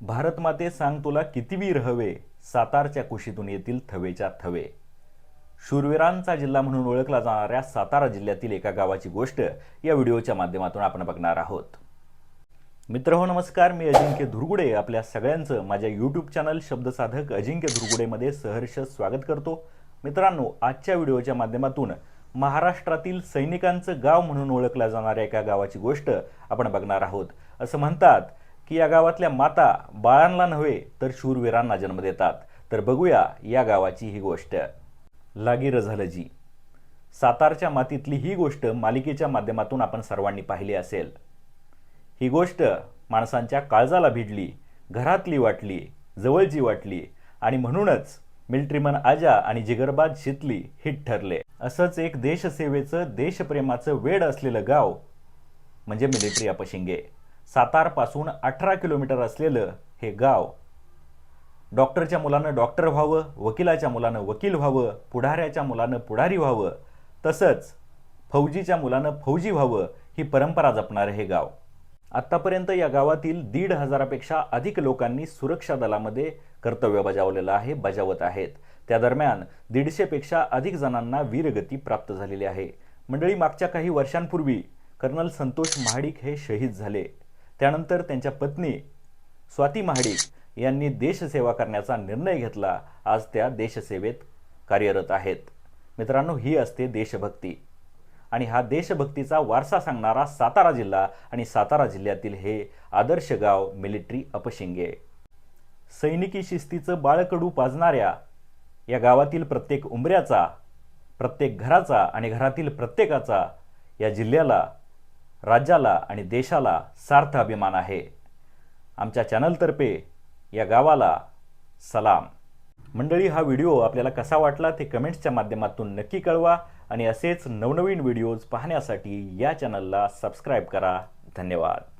भारतमाते सांग तुला किती वीर हवे? सातारच्या कुशीतून येतील थवेच्या थवे. शूरवीरांचा जिल्हा म्हणून ओळखला जाणाऱ्या सातारा जिल्ह्यातील एका गावाची गोष्ट या व्हिडिओच्या माध्यमातून आपण बघणार आहोत. मित्र हो नमस्कार. मी अजिंक्य धुरगुडे. आपल्या सगळ्यांचं माझ्या यूट्यूब चॅनल शब्दसाधक अजिंक्य धुरगुडेमध्ये सहर्ष स्वागत करतो. मित्रांनो आजच्या व्हिडिओच्या माध्यमातून महाराष्ट्रातील सैनिकांचं गाव म्हणून ओळखल्या जाणाऱ्या एका गावाची गोष्ट आपण बघणार आहोत. असं म्हणतात की या गावातल्या माता बाळांना नव्हे तर शूरवीरांना जन्म देतात. तर बघूया या गावाची ही गोष्ट. लागीर झालं जी सातारच्या मातीतली ही गोष्ट मालिकेच्या माध्यमातून आपण सर्वांनी पाहिली असेल. ही गोष्ट माणसांच्या काळजाला भिडली घरातली वाटली जवळची वाटली आणि म्हणूनच मिल्ट्रीमन आजा आणि जिगरबाज शितली हिट ठरले. असंच एक देशसेवेचं देशप्रेमाचं वेड असलेलं गाव म्हणजे मिलिट्री अपशिंगे. सातारपासून अठरा किलोमीटर असलेलं हे गाव. डॉक्टरच्या मुलानं डॉक्टर व्हावं वकिलाच्या मुलानं वकील व्हावं पुढाऱ्याच्या मुलानं पुढारी व्हावं तसंच फौजीच्या मुलानं फौजी व्हावं ही परंपरा जपणारं हे गाव. आत्तापर्यंत या गावातील दीड हजारापेक्षा अधिक लोकांनी सुरक्षा दलामध्ये कर्तव्य बजावलेलं आहे बजावत आहेत. त्या दरम्यान दीडशेपेक्षा अधिक जणांना वीरगती प्राप्त झालेली आहे. मंडळी मागच्या काही वर्षांपूर्वी कर्नल संतोष महाडिक हे शहीद झाले. त्यानंतर त्यांच्या पत्नी स्वाती महाडिक यांनी देशसेवा करण्याचा निर्णय घेतला. आज त्या देशसेवेत कार्यरत आहेत. मित्रांनो ही असते देशभक्ती. आणि हा देशभक्तीचा वारसा सांगणारा सातारा जिल्हा आणि सातारा जिल्ह्यातील हे आदर्श गाव मिलिटरी अपशिंगे. सैनिकी शिस्तीचं बाळकडू पाजणाऱ्या या गावातील प्रत्येक उंबऱ्याचा प्रत्येक घराचा आणि घरातील प्रत्येकाचा या जिल्ह्याला राज्याला आणि देशाला सार्थ अभिमान आहे. आमच्या चॅनलतर्फे या गावाला सलाम. मंडळी हा व्हिडिओ आपल्याला कसा वाटला ते कमेंट्सच्या माध्यमातून नक्की कळवा आणि असेच नवनवीन व्हिडिओज पाहण्यासाठी या चॅनलला सबस्क्राईब करा. धन्यवाद.